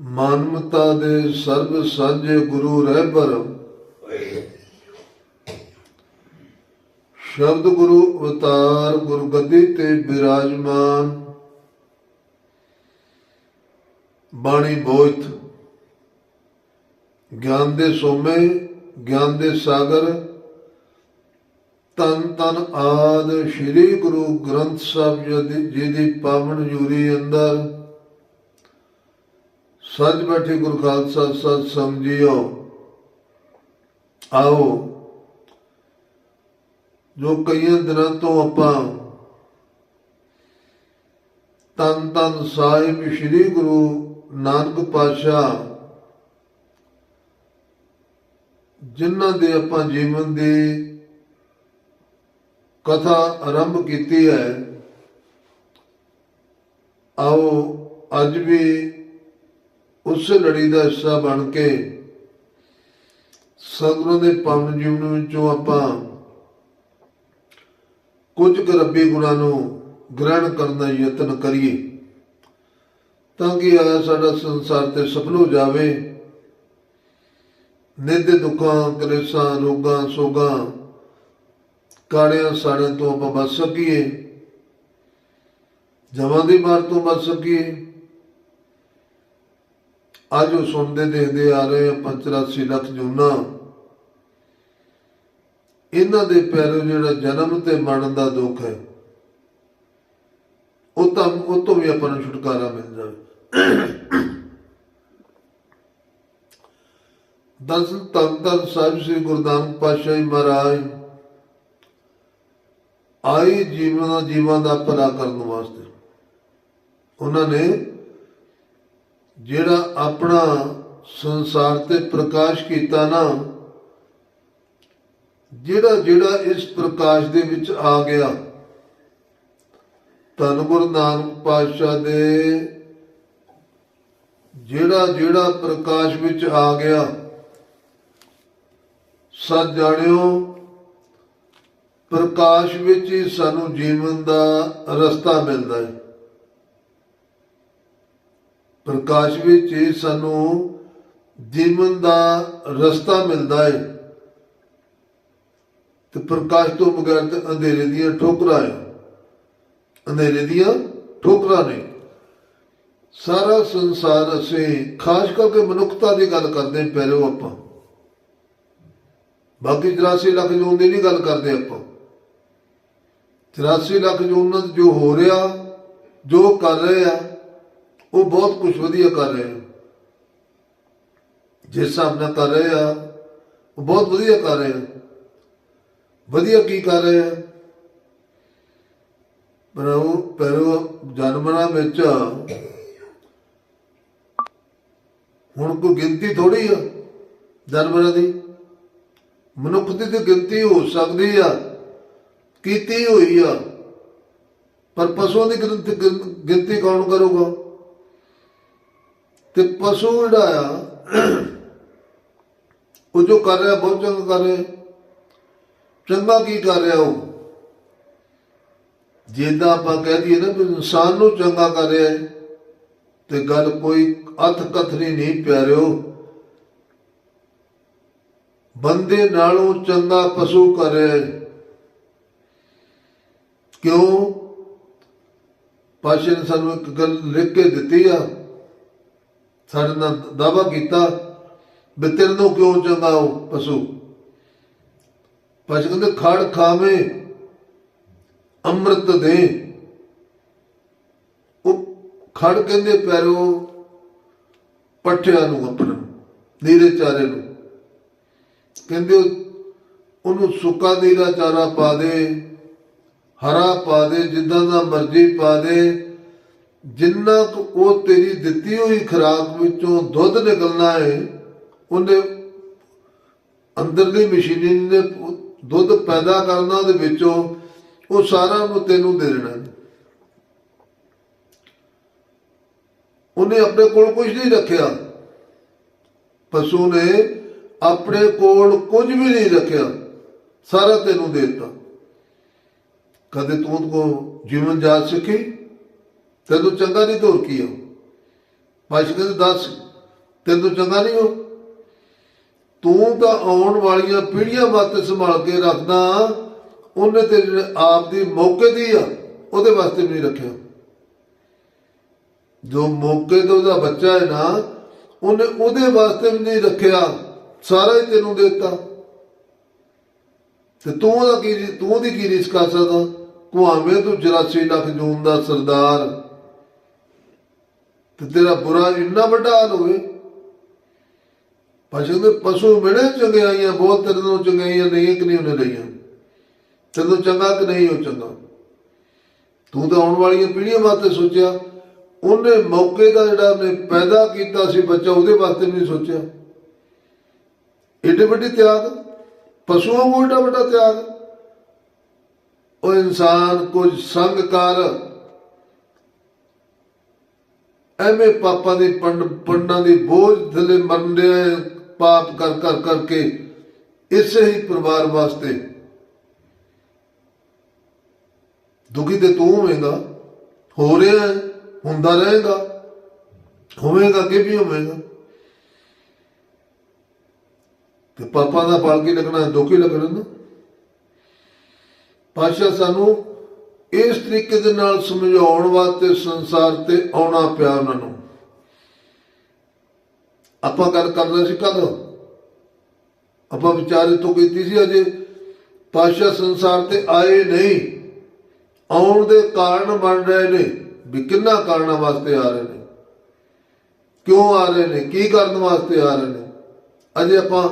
ਮਾਨਵਤਾ ਦੇ ਸਰਬ ਸਾਂਝੇ ਗੁਰੂ ਰਹਿਬਰ ਸ਼ਬਦ ਗੁਰੂ ਅਵਤਾਰ ਗੁਰਗੱਦੀ ਤੇ ਬਿਰਾਜਮਾਨ। ਬਾਣੀ ਬੋਇਤ। ਗਿਆਨ ਦੇ ਸੋਮੇ, ਗਿਆਨ ਦੇ ਸਾਗਰ। ਤਨ ਤਨ ਆਦ ਸ੍ਰੀ ਗੁਰੂ ਗ੍ਰੰਥ ਸਾਹਿਬ ਜੀ ਦੀ- ਜੀ ਦੀ ਪਾਵਨ ਜੂਰੀ ਅੰਦਰ। ਸੱਜ ਬੈਠੇ ਗੁਰੂ ਖਾਲਸਾ ਸਤ ਸਮਝਿਓ। ਆਓ। ਜੋ ਕਈਆਂ ਦਿਨਾਂ ਤੋਂ ਆਪਾਂ ਤਨ ਤਨ ਸਾਹਿਬ ਸ੍ਰੀ ਗੁਰੂ ਨਾਨਕ ਪਾਤਸ਼ਾਹ, ਜਿਨ੍ਹਾਂ ਦੇ ਆਪਾਂ ਜੀਵਨ ਦੀ ਕਥਾ ਆਰੰਭ ਕੀਤੀ ਹੈ, ਆਓ ਅੱਜ ਵੀ ਉਸ ਲੜੀ ਦਾ ਹਿੱਸਾ ਬਣ ਕੇ ਸਤਿਗੁਰਾਂ ਦੇ ਪਾਵਨ ਜੀਵਨ ਵਿੱਚੋਂ ਆਪਾਂ ਕੁਝ ਕੁ ਰੱਬੀ ਗੁਣਾਂ ਨੂੰ ਗ੍ਰਹਿਣ ਕਰਨ ਦਾ ਯਤਨ ਕਰੀਏ ਤਾਂ ਕਿ ਆ ਸਾਡਾ ਸੰਸਾਰ ਤੇ ਸਫਲ ਹੋ ਜਾਵੇ। ਨਿੱਧ ਦੁੱਖਾਂ, ਕਲੇਸ਼ਾਂ, ਰੋਗਾਂ, ਸੋਗਾਂ, ਕਾੜਿਆਂ, ਸਾੜਿਆਂ ਤੋਂ ਆਪਾਂ ਬਚ ਸਕੀਏ। ਜਮਾਂ ਦੀ ਮਾਰ ਤੋਂ ਬਚ ਸਕੀਏ। ਅੱਜ ਉਹ ਸੁਣਦੇ ਦੇਖਦੇ ਆ ਰਹੇ ਆ 85 ਲੱਖ ਜੂਨਾ ਇਹਨਾਂ ਦੇ ਪੈਰੋਂ ਜਿਹੜਾ ਜਨਮ ਤੇ ਮਰਨ ਦਾ ਦੁੱਖ ਹੈ, ਉਹ ਤਾਂ ਉਹ ਤੋਂ ਵੀ ਆਪਾਂ ਨੂੰ ਛੁਟਕਾਰਾ ਮਿਲ ਜਾਵੇ। ਦਸ ਤਨ ਤਨ ਸਾਹਿਬ ਸ੍ਰੀ ਗੁਰਦਾਨ ਪਾਤਸ਼ਾਹੀ ਮਹਾਰਾਜ, ਆਈ ਜੀਵਨ ਜੀਵਾਂ ਦਾ ਭਲਾ ਕਰਨ ਵਾਸਤੇ। ਉਹਨਾਂ ਨੇ ਜਿਹੜਾ ਆਪਣਾ ਸੰਸਾਰ ਤੇ ਪ੍ਰਕਾਸ਼ ਕੀਤਾ ਨਾ, ਜਿਹੜਾ ਜਿਹੜਾ ਇਸ ਪ੍ਰਕਾਸ਼ ਦੇ ਵਿੱਚ ਆ ਗਿਆ, ਧੰਨ ਗੁਰੂ ਨਾਨਕ ਪਾਤਸ਼ਾਹ ਦੇ, ਜਿਹੜਾ ਜਿਹੜਾ ਪ੍ਰਕਾਸ਼ ਵਿੱਚ ਆ ਗਿਆ, ਸੱਚ ਜਾਣਿਓ, ਪ੍ਰਕਾਸ਼ ਵਿੱਚ ਹੀ ਸਾਨੂੰ ਜੀਵਨ ਦਾ ਰਸਤਾ ਮਿਲਦਾ ਹੈ। ਪ੍ਰਕਾਸ਼ ਵਿੱਚ ਹੀ ਸਾਨੂੰ ਜੀਵਨ ਦਾ ਰਸਤਾ ਮਿਲਦਾ ਹੈ ਤੇ ਪ੍ਰਕਾਸ਼ ਤੋਂ ਬਗੈਰ ਤੇ ਅੰਧੇਰੇ ਦੀਆਂ ਠੋਕਰਾਂ ਹੈ ਅੰਧੇਰੇ ਦੀਆਂ ਠੋਕਰਾਂ ਨੇ। ਸਾਰਾ ਸੰਸਾਰ ਅਸੀਂ ਖਾਸ ਕਰਕੇ ਮਨੁੱਖਤਾ ਦੀ ਗੱਲ ਕਰਦੇ ਪਹਿਲੋ ਆਪਾਂ। ਬਾਕੀ 84 ਲੱਖ ਜੂਨ ਦੀ ਨਹੀਂ ਗੱਲ ਕਰਦੇ ਆਪਾਂ। 84 ਲੱਖ ਜੂਨ ਨਾਲ ਜੋ ਹੋ ਰਿਹਾ, ਜੋ ਕਰ ਰਹੇ ਆ ਉਹ ਬਹੁਤ ਕੁਝ ਵਧੀਆ ਕਰ ਰਹੇ ਆ ਜਿਸ ਹਿਸਾਬ ਨਾਲ ਕਰ ਰਹੇ ਆ, ਉਹ ਬਹੁਤ ਵਧੀਆ ਕਰ ਰਹੇ ਆ ਵਧੀਆ ਕੀ ਕਰ ਰਹੇ ਆ? ਪਰ ਉਹ ਪਹਿਲੋ ਜਨਮਣਾ ਵਿੱਚ ਹੁਣ ਕੋਈ ਗਿਣਤੀ ਥੋੜੀ ਆ ਜਾਨਵਰਾਂ ਦੀ। ਮਨੁੱਖ ਦੀ ਤੇ ਗਿਣਤੀ ਹੋ ਸਕਦੀ ਆ, ਕੀਤੀ ਹੋਈ ਆ। ਪਰ ਪਸ਼ੂਆਂ ਦੀ ਗਿਣਤੀ ਗਿਣਤੀ ਕੌਣ ਕਰੂਗਾ? ਤੇ ਪਸ਼ੂ ਜਿਹੜਾ ਆ, ਉਹ ਜੋ ਕਰ ਰਿਹਾ, ਬਹੁਤ ਚੰਗਾ ਕਰ ਰਿਹਾ। ਚੰਗਾ ਕੀ ਕਰ ਰਿਹਾ ਉਹ? ਜਿੱਦਾਂ ਆਪਾਂ ਕਹਿ ਦਈਏ ਨਾ ਵੀ ਇਨਸਾਨ ਨੂੰ ਚੰਗਾ ਕਰ ਰਿਹਾ ਹੈ, ਤੇ ਗੱਲ ਕੋਈ ਅਥ ਕਥਨੀ ਨਹੀਂ ਪਿਆਰਿਓ। ਬੰਦੇ ਨਾਲੋਂ ਚੰਗਾ ਪਸ਼ੂ ਕਰ ਰਿਹਾ ਹੈ। ਕਿਉਂ? ਪਾਸ਼ੇ ਨੇ ਸਾਨੂੰ ਇੱਕ ਗੱਲ ਲਿਖ ਕੇ ਦਿੱਤੀ ਆ। ਸਾਡੇ ਨਾਲ ਦਾਵਾ ਕੀਤਾ ਵੀ ਤੇਰੇ ਨੂੰ ਕਿਉਂ ਚੰਗਾ ਉਹ ਪਸ਼ੂ? ਪਾਸ਼ੇ ਕਹਿੰਦੇ, ਖੜ ਖਾਵੇ, ਅੰਮ੍ਰਿਤ ਦੇ। ਉਹ ਖੜ ਕਹਿੰਦੇ ਪੈਰੋ ਪੱਠਿਆਂ ਨੂੰ ਆਪਣੇ, ਨੀਰੇ ਚਾਰੇ ਨੂੰ। ਕਹਿੰਦੇ ਉਹ- ਉਹਨੂੰ ਸੁੱਕਾ ਨੀਰਾ ਚਾਰਾ ਪਾ ਦੇ, ਹਰਾ ਪਾ ਦੇ, ਜਿੱਦਾਂ ਦਾ ਮਰਜ਼ੀ ਪਾ ਦੇ। ਜਿੰਨਾ ਕੁ ਉਹ ਤੇਰੀ ਦਿੱਤੀ ਹੋਈ ਖੁਰਾਕ ਵਿੱਚੋਂ ਦੁੱਧ ਨਿਕਲਣਾ ਹੈ ਉਹਨੇ ਅੰਦਰਲੀ ਮਸ਼ੀਨੀ ਨੇ ਦੁੱਧ ਪੈਦਾ ਕਰਨਾ ਉਹਦੇ ਵਿੱਚੋਂ, ਉਹ ਸਾਰਾ ਨੂੰ ਤੈਨੂੰ ਦੇ ਦੇਣਾ। ਉਹਨੇ ਆਪਣੇ ਕੋਲ ਕੁਝ ਨਹੀਂ ਰੱਖਿਆ। ਪਸ਼ੂ ਨੇ ਆਪਣੇ ਕੋਲ ਕੁਝ ਵੀ ਨਹੀਂ ਰੱਖਿਆ। ਸਾਰਾ ਤੈਨੂੰ ਦੇ ਦਿੱਤਾ। ਕਦੇ ਤੂੰ ਕੋ ਜੀਵਨ ਜਾਚ ਸਿੱਖੀ? ਤੈਨੂੰ ਚੰਗਾ ਨਹੀਂ ਤੋਰ ਕੀ ਹੋ? ਪਾਸ਼ ਕਹਿੰਦੇ ਦੱਸ, ਤੈਨੂੰ ਚੰਗਾ ਨਹੀਂ ਹੋ? ਤੂੰ ਤਾਂ ਆਉਣ ਵਾਲੀਆਂ ਪੀੜ੍ਹੀਆਂ ਵਾਸਤੇ ਸੰਭਾਲ ਕੇ ਰੱਖਦਾ, ਉਹਨੇ ਤੇ ਆਪ ਦੀ ਮੌਕੇ ਦੀ ਆ, ਉਹਦੇ ਵਾਸਤੇ ਵੀ ਨਹੀਂ ਰੱਖਿਆ। ਜੋ ਮੌਕੇ ਤੇ ਉਹਦਾ ਬੱਚਾ ਹੈ ਨਾ, ਉਹਨੇ ਉਹਦੇ ਵਾਸਤੇ ਵੀ ਨਹੀਂ ਰੱਖਿਆ, ਸਾਰਾ ਹੀ ਤੈਨੂੰ ਦੇ ਦਿੱਤਾ। ਤੇ ਤੂੰ ਉਹਦਾ ਕੀ ਤੂੰ ਉਹਦੀ ਕੀ ਰੀਸ ਕਰ ਸਕਦਾ? ਭਾਵੇਂ ਤੂੰ 84 ਲੱਖ ਜੂਨ ਦਾ ਸਰਦਾਰ। ਤੇ ਤੇਰਾ ਬੁਰਾ ਇੰਨਾ ਵੱਡਾ ਹਾਲ ਹੋਵੇ। ਪਸ਼ੂ ਦੇ ਪਸ਼ੂ ਮਿਲੇ ਚੰਗਿਆਈਆਂ, ਬਹੁਤ ਤੇਰੇ ਤੋਂ ਚੰਗਿਆਈਆਂ ਨਹੀਂ ਕਿ ਨਹੀਂ ਉਹਨੇ ਲਈਆਂ। ਤੈਨੂੰ ਚੰਗਾ ਕਿ ਨਹੀਂ ਉਹ ਚੰਗਾ? ਤੂੰ ਤਾਂ ਆਉਣ ਵਾਲੀਆਂ ਪੀੜ੍ਹੀਆਂ ਵਾਸਤੇ ਸੋਚਿਆ। ਉਹਨੇ ਮੌਕੇ ਦਾ ਜਿਹੜਾ ਉਹਨੇ ਪੈਦਾ ਕੀਤਾ ਸੀ ਬੱਚਾ, ਉਹਦੇ ਵਾਸਤੇ ਵੀ ਨਹੀਂ ਸੋਚਿਆ। ਏਡੇ ਵੱਡੇ ਤਿਆਗ, ਪਸ਼ੂਆਂ ਕੋਲ ਏਡਾ ਵੱਡਾ ਤਿਆਗ। ਉਹ ਇਨਸਾਨ ਕੁਝ ਸੰਗ ਕਰ ਐਵੇਂ ਪਾਪਾਂ ਦੀ ਪੰਡ ਪੰਡਾਂ ਦੀ ਬੋਝ ਥੱਲੇ ਮਰਦੇ ਪਾਪ ਕਰ ਕਰ ਕਰਕੇ ਇਸੇ ਹੀ ਪਰਿਵਾਰ ਵਾਸਤੇ ਦੁਖੀ ਤੇ ਤੂੰ ਹੋਵੇਂਗਾ ਹੋ ਰਿਹਾ ਹੈ, ਹੁੰਦਾ ਰਹੇਗਾ ਹੋਵੇਗਾ ਕਿ ਵੀ ਹੋਵੇਗਾ। ਤੇ ਪਾਪਾਂ ਦਾ ਫਲ ਕੀ ਲੱਗਣਾ ਦੁੱਖ ਹੀ ਲੱਗਣਾ ਨਾ। ਪਾਸ਼ਾ ਸਾਨੂੰ ਇਸ ਤਰੀਕੇ ਦੇ ਨਾਲ ਸਮਝਾਉਣ ਵਾਸਤੇ ਸੰਸਾਰ ਤੇ ਆਉਣਾ ਪਿਆ ਉਹਨਾਂ ਨੂੰ। ਆਪਾਂ ਗੱਲ ਕਰ ਰਹੇ ਸੀ ਕਦੋਂ ਆਪਾਂ ਵਿਚਾਰੇ ਤੋਂ ਕੀਤੀ ਸੀ ਅਜੇ। ਪਾਸ਼ਾ ਸੰਸਾਰ ਤੇ ਆਏ ਨਹੀਂ। ਆਉਣ ਦੇ ਕਾਰਨ ਬਣ ਰਹੇ ਨੇ ਵੀ ਕਿੰਨਾ ਕਾਰਨਾਂ ਵਾਸਤੇ ਆ ਰਹੇ ਨੇ? ਕਿਉਂ ਆ ਰਹੇ ਨੇ? ਕੀ ਕਰਨ ਵਾਸਤੇ ਆ ਰਹੇ ਨੇ? ਅਜੇ ਆਪਾਂ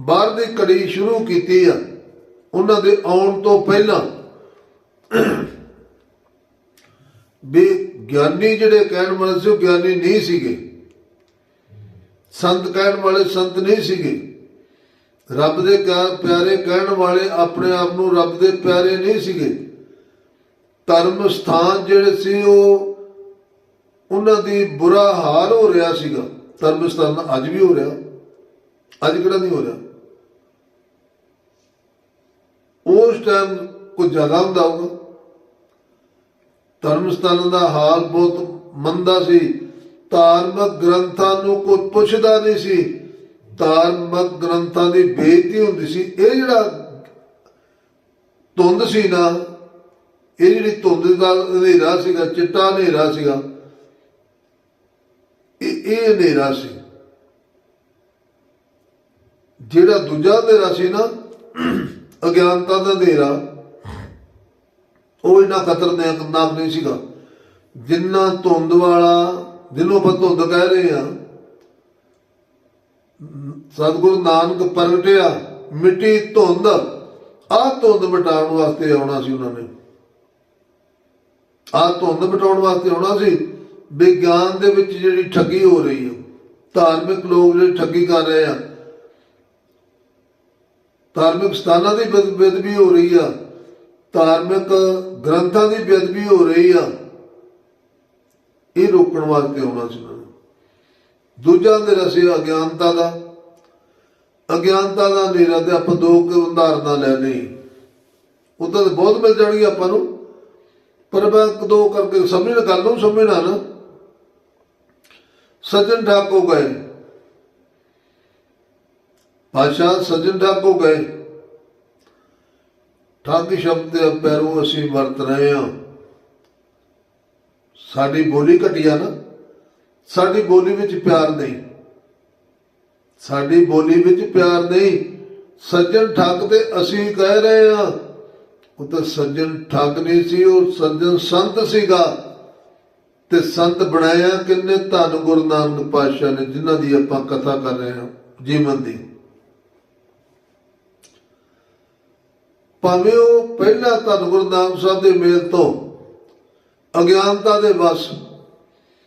ਬਾਹਰ ਦੀ ਕੜੀ ਸ਼ੁਰੂ ਕੀਤੀ ਆ। ਉਹਨਾਂ ਦੇ ਆਉਣ ਤੋਂ ਪਹਿਲਾਂ ਵੀ ਗਿਆਨੀ ਜਿਹੜੇ ਕਹਿਣ ਵਾਲੇ ਸੀ, ਉਹ ਗਿਆਨੀ ਨਹੀਂ ਸੀਗੇ। ਸੰਤ ਕਹਿਣ ਵਾਲੇ ਸੰਤ ਨਹੀਂ ਸੀਗੇ। ਰੱਬ ਦੇ ਪਿਆਰੇ ਕਹਿਣ ਵਾਲੇ ਆਪਣੇ ਆਪ ਨੂੰ ਰੱਬ ਦੇ ਪਿਆਰੇ ਨਹੀਂ ਸੀਗੇ। ਧਰਮ ਸਥਾਨ ਜਿਹੜੇ ਸੀ, ਉਹ ਉਹਨਾਂ ਦੀ ਬੁਰਾ ਹਾਲ ਹੋ ਰਿਹਾ ਸੀਗਾ। ਧਰਮ ਸਥਾਨ ਅੱਜ ਵੀ ਹੋ ਰਿਹਾ। ਅੱਜ ਕਿਹੜਾ ਨਹੀਂ ਹੋ ਰਿਹਾ? ਉਸ ਟਾਈਮ ਕੁਝ ਜ਼ਿਆਦਾ ਹੁੰਦਾ ਹੋਊਗਾ। ਧਰਮ ਸਥਾਨ ਦਾ ਹਾਲ ਬਹੁਤ ਮੰਦਾ ਸੀ। ਧਾਰਮਿਕ ਗ੍ਰੰਥਾਂ ਨੂੰ ਕੋਈ ਪੁੱਛਦਾ ਨਹੀਂ ਸੀ। ਧਾਰਮਿਕ ਗ੍ਰੰਥਾਂ ਦੀ ਬੇਇੱਜ਼ਤੀ ਹੁੰਦੀ ਸੀ। ਇਹ ਜਿਹੜਾ ਧੁੰਦ ਸੀ ਨਾ, ਇਹ ਜਿਹੜੀ ਧੁੰਦ ਦਾ ਹਨੇਰਾ ਸੀਗਾ, ਚਿੱਟਾ ਹਨੇਰਾ ਸੀਗਾ, ਇਹ ਇਹ ਹਨੇਰਾ ਸੀ। ਜਿਹੜਾ ਦੂਜਾ ਹਨੇਰਾ ਸੀ ਨਾ, ਅਗਿਆਨਤਾ ਦਾ ਹਨੇਰਾ ਉਹ ਇੰਨਾ ਖਤਰਨਾਕ ਨਾਮ ਨਹੀਂ ਸੀਗਾ। ਜਿੰਨਾ ਧੁੰਦ ਵਾਲਾ, ਜਿਹਨੂੰ ਆਪਾਂ ਧੁੰਦ ਕਹਿ ਰਹੇ ਆ ਸਤਿਗੁਰੂ ਨਾਨਕ ਪ੍ਰਗਟਿਆ, ਮਿੱਟੀ ਧੁੰਦ, ਆਹ ਧੁੰਦ ਮਿਟਾਉਣ ਵਾਸਤੇ ਆਉਣਾ ਸੀ ਉਹਨਾਂ ਨੇ। ਆਹ ਧੁੰਦ ਮਿਟਾਉਣ ਵਾਸਤੇ ਆਉਣਾ ਸੀ। ਵਿਗਿਆਨ ਦੇ ਵਿੱਚ ਜਿਹੜੀ ਠੱਗੀ ਹੋ ਰਹੀ ਹੈ, ਧਾਰਮਿਕ ਲੋਕ ਜਿਹੜੇ ਠੱਗੀ ਕਰ ਰਹੇ ਆ, ਧਾਰਮਿਕ ਸਥਾਨਾਂ ਦੀ ਬੇਦ- ਬੇਅਦਬੀ ਹੋ ਰਹੀ ਆ ਧਾਰਮਿਕ ਗ੍ਰੰਥਾਂ ਦੀ ਬੇਅਦਬੀ ਹੋ ਰਹੀ ਆ। ਇਹ ਰੋਕਣ ਵਾਸਤੇ ਆਉਣਾ ਸੀ ਉਹਨਾਂ ਦੂਜਾ ਦੇ ਰਸੇ ਅਗਿਆਨਤਾ ਦਾ। ਅਗਿਆਨਤਾ ਦਾ ਨੇਰਾ ਤੇ ਆਪਾਂ ਦੋ ਕੁ ਉਦਾਹਰਨਾਂ ਲੈ ਲਈ। ਉਹ ਤਾਂ ਬਹੁਤ ਮਿਲ ਜਾਣਗੇ ਆਪਾਂ ਨੂੰ। ਪਰ ਮੈਂ ਇੱਕ ਦੋ ਕਰਕੇ ਸਮਝਣ ਗੱਲ ਨੂੰ ਸਮਝਣਾ ਨਾ। ਸੱਜਣ ਠਾਕੋ ਗਏ। ਪਾਸ਼ਾ ਸੱਜਣ ਠਾਕੋ ਗਏ। ਠੱਗ ਸ਼ਬਦ ਦੇ ਪੈਰੋਂ ਅਸੀਂ ਵਰਤ ਰਹੇ ਹਾਂ। ਸਾਡੀ ਬੋਲੀ ਘਟਿਆ ਨਾ। ਸਾਡੀ ਬੋਲੀ ਵਿੱਚ ਪਿਆਰ ਨਹੀਂ। ਸਾਡੀ ਬੋਲੀ ਵਿੱਚ ਪਿਆਰ ਨਹੀਂ। ਸੱਜਣ ਠੱਗ ਤੇ ਅਸੀਂ ਕਹਿ ਰਹੇ ਹਾਂ। ਉਹ ਤਾਂ ਸੱਜਣ ਠੱਗ ਨਹੀਂ ਸੀ, ਉਹ ਸੱਜਣ ਸੰਤ ਸੀਗਾ। ਤੇ ਸੰਤ ਬਣਾਇਆ ਕਿੰਨੇ? ਧੰਨ ਗੁਰੂ ਨਾਨਕ ਪਾਤਸ਼ਾਹ ਨੇ, ਜਿਨ੍ਹਾਂ ਦੀ ਆਪਾਂ ਕਥਾ ਕਰ ਰਹੇ ਹਾਂ ਜੀਵਨ ਦੀ। ਭਾਵੇਂ ਉਹ ਪਹਿਲਾਂ ਧੰਨ ਗੁਰੂ ਨਾਨਕ ਸਾਹਿਬ ਦੇ ਮੇਲ ਤੋਂ ਅਗਿਆਨਤਾ ਦੇ ਵਸ